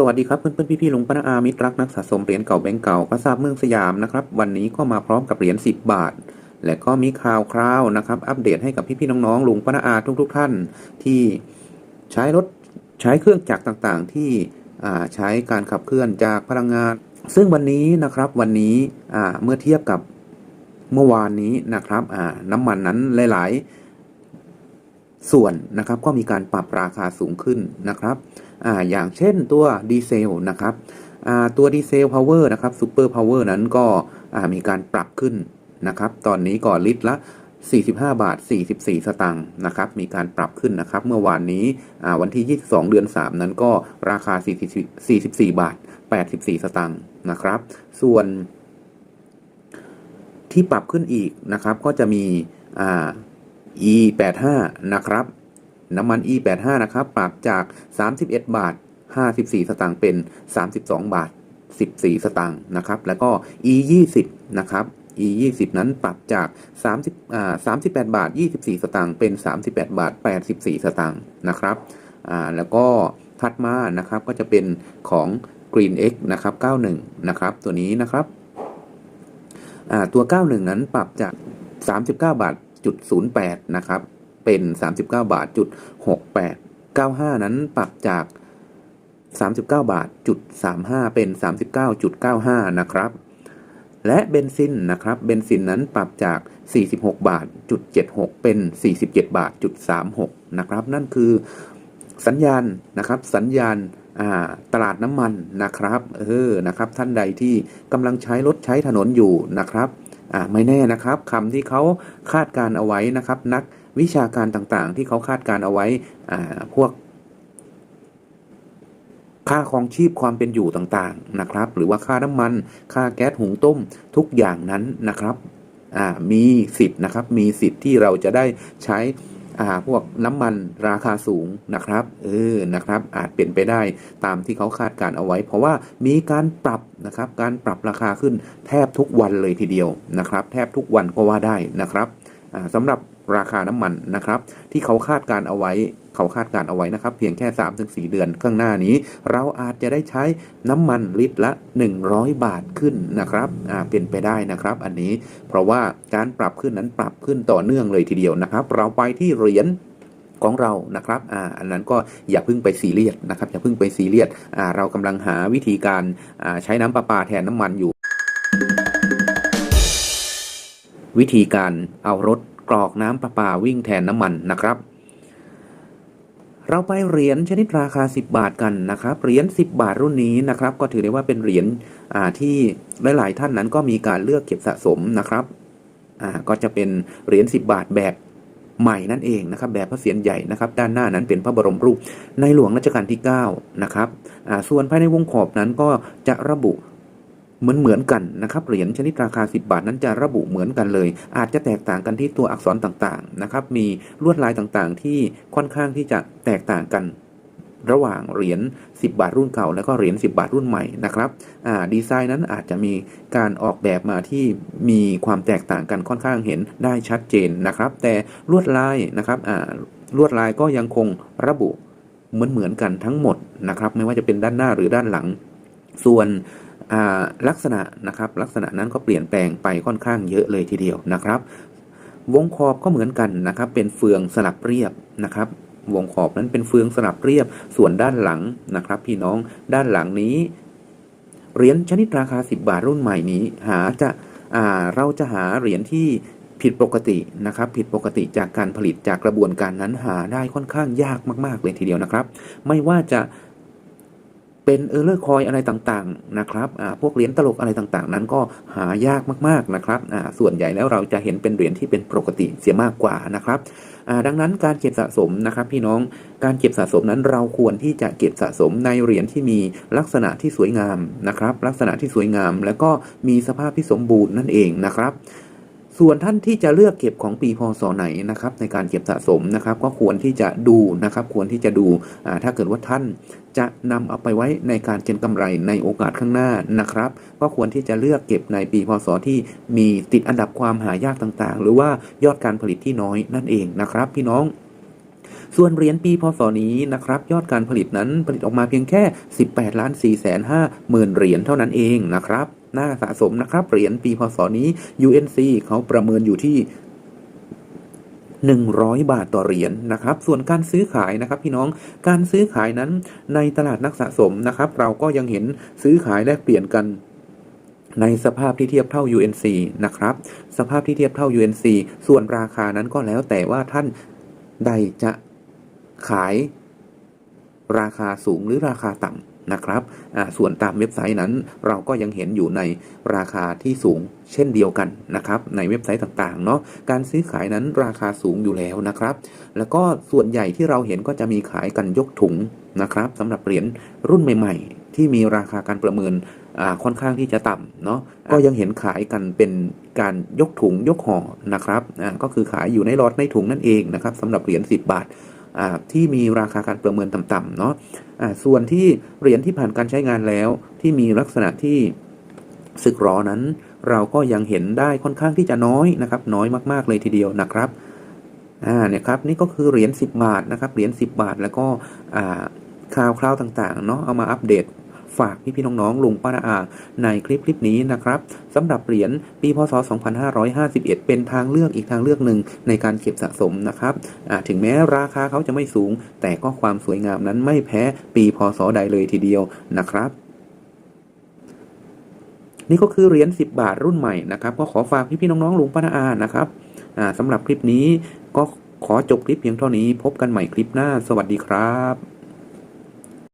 สวัสดีครับเพื่อนเพื่อนพี่พี่ๆลุงป้าน้าอามิตรรักนักสะสมเหรียญเก่าแบงก์เก่ากระซาบเมืองสยามนะครับวันนี้ก็มาพร้อมกับเหรียญ10 บาท และก็มีข่าวคราวนะครับอัปเดตให้กับพี่พี่ๆน้องๆลุงป้าน้าอาทุกๆท่าน ที่ใช้รถใช้เครื่องจักรต่างๆ ที่ใช้การขับเคลื่อนจากพลังงาน ซึ่งวันนี้นะครับวันนี้เมื่อเทียบกับเมื่อวานนี้นะครับน้ำมันนั้นหลายๆ ส่วนนะครับก็มีการปรับราคาสูงขึ้นนะครับออย่างเช่นตัวดีเซลนะครับตัวดีเซลพาวเวอร์นะครับซูเปอร์พาวเวอร์นั้นก็มีการปรับขึ้นนะครับ ตอนนี้ก็ลิตรละ 45 บาท 44 สตางค์นะครับ มีการปรับขึ้นนะครับ เมื่อวานนี้วันที่ 22 เดือน 3 นั้นก็ราคา 44 44บาท 84 สตางค์นะครับ ส่วนที่ปรับขึ้นอีกนะครับ ก็จะมีอ่า E85 นะครับ น้ำมัน E85 นะครับ ปรับจาก 31 บาท 54 สตางค์เป็น 32 บาท 14 สตางค์นะครับ แล้วก็ E20 นะครับ E20 นั้นปรับจาก 30อ่า38 บาท 24 สตางค์เป็น 38 บาท 84 สตางค์นะครับอ่าแล้วก็ถัดมานะครับก็จะเป็นของ Green X นะครับ 91 นะครับ ตัวนี้นะครับอ่าตัว 91 นั้นปรับจาก 39 บาท จุด08 นะครับ เป็น 39 บาทจุด68 95 นั้นปรับจาก 39 บาทจุด35 เป็น 39.95 นะครับ และเบนซินนะครับ เบนซินนั้นปรับจาก 46 บาทจุด76 เป็น 47 บาทจุด36 นะครับ นั่นคือสัญญาณนะครับ สัญญาณาตลาดน้ำมันนะครับ เออนะครับ ท่านใดที่กำลังใช้รถใช้ถนนอยู่นะครับ อะไม่แน่นะครับคำที่เขาคาดการเอาไว้นะครับ นักวิชาการต่างๆ ที่เขาคาดการเอาไว้อ่าพวก ค่าครองชีพความเป็นอยู่ต่างๆนะครับ หรือว่าค่าน้ำมัน ค่าแก๊สหุงต้มทุกอย่างนั้นนะครับอ่ามีสิทธิ์นะครับ มีสิทธิ์ที่เราจะได้ใช้ พวกน้ำมันราคาสูงนะครับเออนะครับอาจเป็นไปได้ตามที่เขาคาดการเอาไว้ เพราะว่ามีการปรับนะครับการปรับราคาขึ้นแทบทุกวันเลยทีเดียวนะครับ แทบทุกวันก็ว่าได้นะครับอ่าสำหรับราคาน้ำมันนะครับ ที่เขาคาดการเอาไว้ เขาคาดการเอาไว้นะครับ เพียงแค่ 3-4 เดือนข้างหน้านี้ เราอาจจะได้ใช้น้ำมันลิตรละ 100 บาทขึ้นนะครับอ่าเป็นไปได้นะครับ อันนี้เพราะว่าการปรับขึ้นนั้นปรับขึ้นต่อเนื่องเลยทีเดียวนะครับ เราไปที่เหรียญของเรานะครับ อ่า อันนั้นก็อย่าเพิ่งไปซีเรียสนะครับ อย่าเพิ่งไปซีเรียส อ่า เรากำลังหาวิธีการ อ่า ใช้น้ำประปาแทนน้ำมันอยู่ วิธีการเอารถกรอกน้ำประปาวิ่งแทนน้ำมันนะครับ เราไปเหรียญชนิดราคา 10 บาทกันนะครับ เหรียญ 10 บาทรุ่นนี้นะครับ ก็ถือได้ว่าเป็นเหรียญที่หลาย ๆ ท่านนั้นก็มีการเลือกเก็บสะสมนะครับ ก็จะเป็นเหรียญ 10 บาทแบบใหม่นั่นเองนะครับ แบบพระเศียรใหญ่นะครับ ด้านหน้านั้นเป็นพระบรมรูปในหลวงรัชกาลที่ 9 นะครับส่วนภายในวงขอบนั้นก็จะระบุ เหมือนเหมือนกันนะครับเหรียญชนิดราคา 10 บาทนั้นจะระบุเหมือนกันเลย อาจจะแตกต่างกันที่ตัวอักษรต่างๆนะครับมีลวดลายต่างๆ ที่ค่อนข้างที่จะแตกต่างกัน ระหว่างเหรียญ10 บาทรุ่นเก่า แล้วก็เหรียญ10 บาทรุ่นใหม่นะครับดีไซน์นั้นอาจจะมีการออกแบบมาที่มีความแตกต่างกันค่อนข้างเห็นได้ชัดเจนนะครับ แต่ลวดลายนะครับลวดลายก็ยังคงระบุเหมือนเหมือนกันทั้งหมดนะครับ ไม่ว่าจะเป็นด้านหน้าหรือด้านหลัง ส่วน ลักษณะนะครับลักษณะนั้นก็เปลี่ยนแปลงไปค่อนข้างเยอะเลยทีเดียวนะครับ วงขอบก็เหมือนกันนะครับ เป็นเฟืองสลับเรียบนะครับ วงขอบนั้นเป็นเฟืองสลับเรียบส่วนด้านหลังนะครับ พี่น้องด้านหลังนี้เหรียญชนิดราคา 10 บาทรุ่นใหม่นี้ หาจะาเราจะหาเหรียญที่ผิดปกตินะครับ ผิดปกติจากการผลิตจากกระบวนการนั้นหาได้ค่อนข้างยากมาก ๆ เลยทีเดียวนะครับ ไม่ว่าจะ เป็นเออร์เลอร์คอยอะไรต่างๆนะครับพวกเหรียญตลกอะไรต่างๆ นั้นก็หายากมากๆนะครับส่วนใหญ่แล้วเราจะเห็นเป็นเหรียญที่เป็นปกติเสียมากกว่านะครับดังนั้นการเก็บสะสมนะครับพี่น้องการเก็บสะสมนั้นเราควรที่จะเก็บสะสมในเหรียญที่มีลักษณะที่สวยงามนะครับ ลักษณะที่สวยงาม แล้วก็มีสภาพที่สมบูรณ์นั่นเองนะครับ ส่วนท่านที่จะเลือกเก็บของปีพศไหนนะครับในการเก็บสะสมนะครับ ก็ควรที่จะดูนะครับ ควรที่จะดูถ้าเกิดว่าท่านจะนำเอาไปไว้ในการเก็งกำไรในโอกาสข้างหน้านะครับ ก็ควรที่จะเลือกเก็บในปีพศที่มีติดอันดับความหายากต่างๆ หรือว่ายอดการผลิตที่น้อยนั่นเองนะครับ พี่น้องส่วนเหรียญปีพศนี้นะครับยอดการผลิตนั้นผลิตออกมาเพียงแค่ 18 ล้าน4แสน5หมื่นเหรียญเท่านั้นเองนะครับ น่าสะสมนะครับ เหรียญปีพศนี้ UNC เขาประเมินอยู่ที่100 บาทต่อเหรียญนะครับ ส่วนการซื้อขายนะครับพี่น้อง การซื้อขายนั้นในตลาดนักสะสมนะครับ เราก็ยังเห็นซื้อขายแลกเปลี่ยนกันในสภาพที่เทียบเท่า UNC นะครับ สภาพที่เทียบเท่า UNC ส่วนราคานั้นก็แล้วแต่ว่าท่านใดจะขาย ราคาสูงหรือราคาต่ำนะครับ ส่วนตามเว็บไซต์นั้น เราก็ยังเห็นอยู่ในราคาที่สูงเช่นเดียวกันนะครับในเว็บไซต์ต่างๆเนาะการซื้อขายนั้นราคาสูงอยู่แล้วนะครับ แล้วก็ส่วนใหญ่ที่เราเห็นก็จะมีขายกันยกถุงนะครับสำหรับเหรียญรุ่นใหม่ ๆ ที่มีราคาการประเมินค่อนข้างที่จะต่ำเนาะก็ยังเห็นขายกันเป็นการยกถุงยกห่อนะครับก็คือขายอยู่ในรถในถุงนั่นเองนะครับสำหรับเหรียญ10 บาท ที่มีราคาการประเมินต่ำๆเนาะส่วนที่เหรียญที่ผ่านการใช้งานแล้วที่มีลักษณะที่สึกหรอนั้น เราก็ยังเห็นได้ค่อนข้างที่จะน้อยนะครับ น้อยมากๆเลยทีเดียวนะครับอ่าเนี่ยครับนี่ก็คือเหรียญ10 บาทนะครับเหรียญ10 บาทแล้วก็อ่าข่าวคราวต่างๆเนาะเอามาอัปเดต ฝากพี่ๆน้องๆลุงป้านาอาในคลิปคลิปนี้นะครับสำหรับเหรียญปีพศ 2551 เป็นทางเลือกอีกทางเลือกหนึ่งในการเก็บสะสมนะครับถึงแม้ราคาเขาจะไม่สูง แต่ก็ความสวยงามนั้นไม่แพ้ปีพศใดเลยทีเดียวนะครับนี่ก็คือเหรียญ10 บาทรุ่นใหม่นะครับ ก็ขอฝากพี่ๆน้องๆลุงป้านาอานะครับอ่าสำหรับคลิปนี้ก็ขอจบคลิปเพียงเท่านี้ พบกันใหม่คลิปหน้า สวัสดีครับ